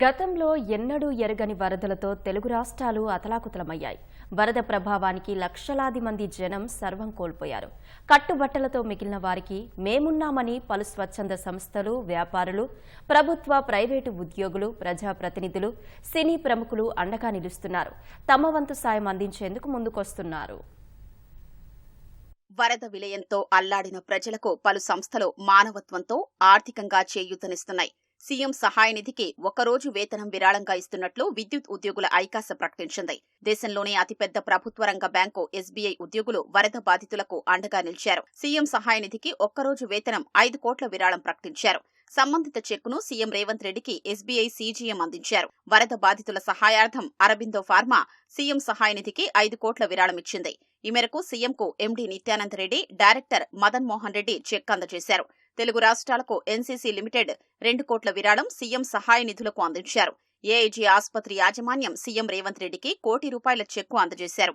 గతంలో ఎన్నడూ ఎరగని వరదలతో తెలుగు రాష్ట్రాలు అతలాకుతలమయ్యాయి. వరద ప్రభావానికి లక్షలాది మంది జనం సర్వం కోల్పోయారు. కట్టుబట్టలతో మిగిలిన వారికి మేమున్నామని పలు స్వచ్ఛంద సంస్థలు వ్యాపారులు ప్రభుత్వ ప్రైవేటు ఉద్యోగులు ప్రజాప్రతినిధులు సినీ ప్రముఖులు అండగా నిలుస్తున్నారు. తమ వంతు సాయం అందించేందుకు ముందుకొస్తున్నారు. వరద విలయంతో అల్లాడిన ప్రజలకు పలు సంస్థలు మానవత్వంతో ఆర్థికంగా చేయూతనిస్తున్నాయి. సీఎం సహాయ నిధికి ఒక్కరోజు వేతనం విరాళంగా ఇస్తున్నట్లు విద్యుత్ ఉద్యోగుల ఐకాస ప్రకటించింది. దేశంలోనే అతిపెద్ద ప్రభుత్వ రంగ బ్యాంకు ఎస్బీఐ ఉద్యోగులు వరద బాధితులకు అండగా నిలిచారు. సీఎం సహాయ నిధికి ఒక్కరోజు వేతనం ఐదు కోట్ల విరాళం ప్రకటించారు. సంబంధిత చెక్కును సీఎం రేవంత్ రెడ్డికి ఎస్బీఐ సీజీఎం అందించారు. వరద బాధితుల సహాయార్థం అరబిందో ఫార్మా సీఎం సహాయ నిధికి ఐదు కోట్ల విరాళం ఇచ్చింది. ఈ మేరకు సీఎంకు MD Nityanand Reddy director Madan Mohan Reddy cheque అందజేశారు. తెలుగు రాష్ట్రాలకు ఎన్సీసీ లిమిటెడ్ రెండు కోట్ల విరాళం సీఎం సహాయ నిధులకు అందించారు. ఏఐజీ ఆసుపత్రి యాజమాన్యం సీఎం రేవంత్ రెడ్డికి కోటి రూపాయల చెక్కు అందజేశారు.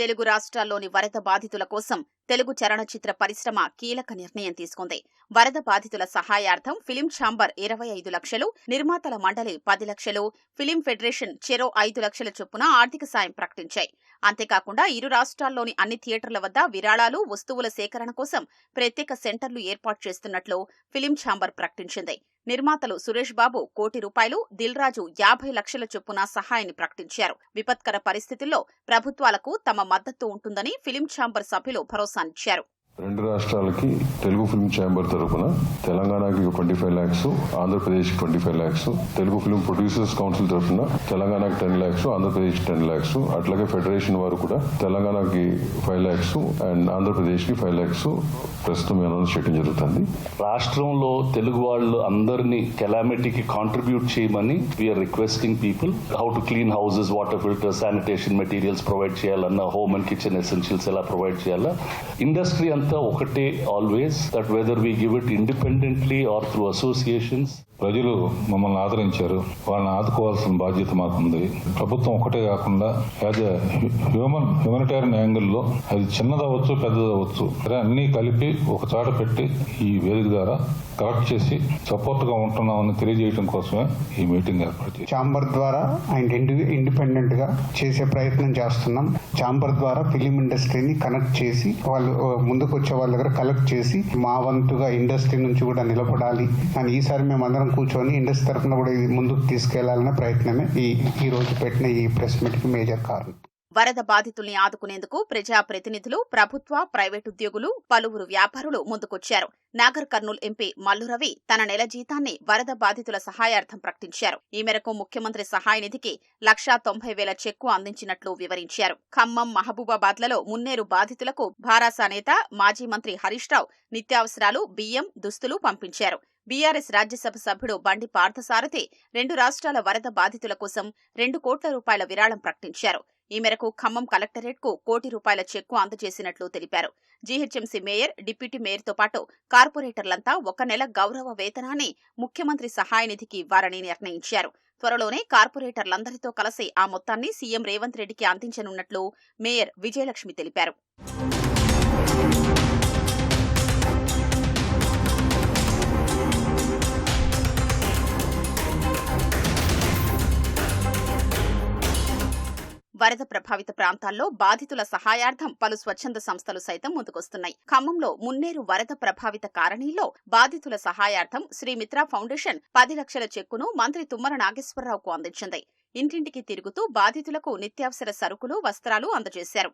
తెలుగు రాష్ట్రాల్లోని వరద బాధితుల కోసం తెలుగు చలనచిత్ర పరిశ్రమ కీలక నిర్ణయం తీసుకుంది. వరద బాధితుల సహాయార్థం ఫిలిం ఛాంబర్ ఇరవై ఐదు లక్షలు నిర్మాతల మండలి పది లక్షలు ఫిలిం ఫెడరేషన్ చెరో ఐదు లక్షల చొప్పున ఆర్థిక సాయం ప్రకటించాయి. అంతేకాకుండా ఇరు రాష్ట్రాల్లోని అన్ని థియేటర్ల వద్ద విరాళాలు వస్తువుల సేకరణ కోసం ప్రత్యేక సెంటర్లు ఏర్పాటు చేస్తున్నట్లు ఫిలిం ఛాంబర్ ప్రకటించింది. నిర్మాతలు సురేష్ బాబు కోటి రూపాయలు దిల్ రాజు యాభై లక్షల చొప్పున సహాయాన్ని ప్రకటించారు. విపత్కర పరిస్థితుల్లో ప్రభుత్వాలకు తమ మద్దతు ఉంటుందని ఫిలిం ఛాంబర్ సభ్యులు భరోసానిచ్చారు రెండు రాష్ట్రాలకి తెలుగు ఫిల్మ్ ఛాంబర్ తరఫున తెలంగాణకి twenty five lakhs Andhra Pradesh twenty five lakhs Telugu film producers council తరఫున తెలంగాణకి టెన్ ల్యాక్స్ ఆంధ్రప్రదేశ్ టెన్ ల్యాక్స్ అట్లాగే ఫెడరేషన్ వారు కూడా తెలంగాణకి ఫైవ్ ల్యాక్స్ అండ్ ఆంధ్రప్రదేశ్కి ఫైవ్ ల్యాక్స్ ప్రస్తుతం అనౌన్స్ చేయడం జరుగుతుంది. రాష్ట్రంలో తెలుగు వాళ్ళు అందరినీ కెలామిటీకి కాంట్రిబ్యూట్ చేయమని we are requesting people how to clean houses water filter sanitation materials provide చేయాలన్నా హోమ్ అండ్ కిచెన్ ఎసెన్షియల్స్ ఎలా ప్రొవైడ్ చేయాలా. ఇండస్ట్రీ అంతా ఒకటే always that weather we give it independently or through associations ప్రజలు మమ్మల్ని ఆదరించారు. వాళ్ళని ఆదుకోవాల్సిన బాధ్యత మాకుంది. ప్రభుత్వం ఒకటే కాకుండా యాజ్ ఎ హ్యూమన్ హ్యూమనిటేరియన్ యాంగిల్లో అది చిన్నదవచ్చు పెద్దదవచ్చు సరే అన్నీ కలిపి ఒక చాట పెట్టి ఈ వేదిక ద్వారా కలెక్ట్ చేసి సపోర్ట్గా ఉంటున్నామని తెలియజేయడం కోసమే ఈ మీటింగ్ ఏర్పాటు చాంబర్ ద్వారా ఆయన ఇండి ఇండిపెండెంట్గా చేసే ప్రయత్నం చేస్తున్నాం. చాంబర్ ద్వారా ఫిలిం ఇండస్ట్రీని కనెక్ట్ చేసి వాళ్ళు ముందుకు వచ్చే వాళ్ళ దగ్గర కలెక్ట్ చేసి మా వంతుగా ఇండస్ట్రీ నుంచి కూడా నిలబడాలి అని ఈసారి మేము అందరం కూర్చొని ఇండస్ట్రీ తరఫున కూడా ఇది ముందుకు తీసుకెళ్ళాలనే ప్రయత్నమే ఈ ఈ రోజు పెట్టిన ఈ ప్రెస్ మీట్కి మేజర్ కారణం. వరద బాధితుల్ని ఆదుకునేందుకు ప్రజాప్రతినిధులు ప్రభుత్వ ప్రైవేటు ఉద్యోగులు పలువురు వ్యాపారులు ముందుకొచ్చారు. నాగర్ కర్నూల్ ఎంపీ మల్లురవి తన నెల జీతాన్ని వరద బాధితుల సహాయార్థం ప్రకటించారు. ఈ మేరకు ముఖ్యమంత్రి సహాయ నిధికి లక్షా తొంభై వేల చెక్కు అందించినట్లు వివరించారు. ఖమ్మం మహబూబాబాద్లలో మున్నేరు బాధితులకు భారాసా నేత మాజీ మంత్రి హరీష్ రావు నిత్యావసరాలు బియ్యం దుస్తులు పంపించారు. బీఆర్ఎస్ రాజ్యసభ సభ్యుడు బండి పార్థసారథి రెండు రాష్ట్రాల వరద బాధితుల కోసం రెండు కోట్ల రూపాయల విరాళం ప్రకటించారు. ఈ మేరకు ఖమ్మం కలెక్టరేట్కు కోటి రూపాయల చెక్కు అందజేసినట్లు తెలిపారు. జీహెచ్ఎంసీ మేయర్ డిప్యూటీ మేయర్తో పాటు కార్పొరేటర్లంతా ఒక నెల గౌరవ వేతనాన్ని ముఖ్యమంత్రి సహాయ నిధికి ఇవ్వాలని నిర్ణయించారు. త్వరలోనే కార్పొరేటర్లందరితో కలిసి ఆ మొత్తాన్ని సీఎం రేవంత్ రెడ్డికి అందించనున్నట్లు మేయర్ విజయలక్ష్మి తెలిపారు. వరద ప్రభావిత ప్రాంతాల్లో బాధితుల సహాయార్థం పలు స్వచ్ఛంద సంస్థలు సైతం ముందుకొస్తున్నాయి. ఖమ్మంలో మున్నేరు వరద ప్రభావిత కారణీలో బాధితుల సహాయార్థం శ్రీమిత్ర ఫౌండేషన్ పది లక్షల చెక్కును మంత్రి తుమ్మల నాగేశ్వరరావుకు అందించింది. ఇంటింటికి తిరుగుతూ బాధితులకు నిత్యావసర సరుకులు వస్త్రాలు అందజేశారు.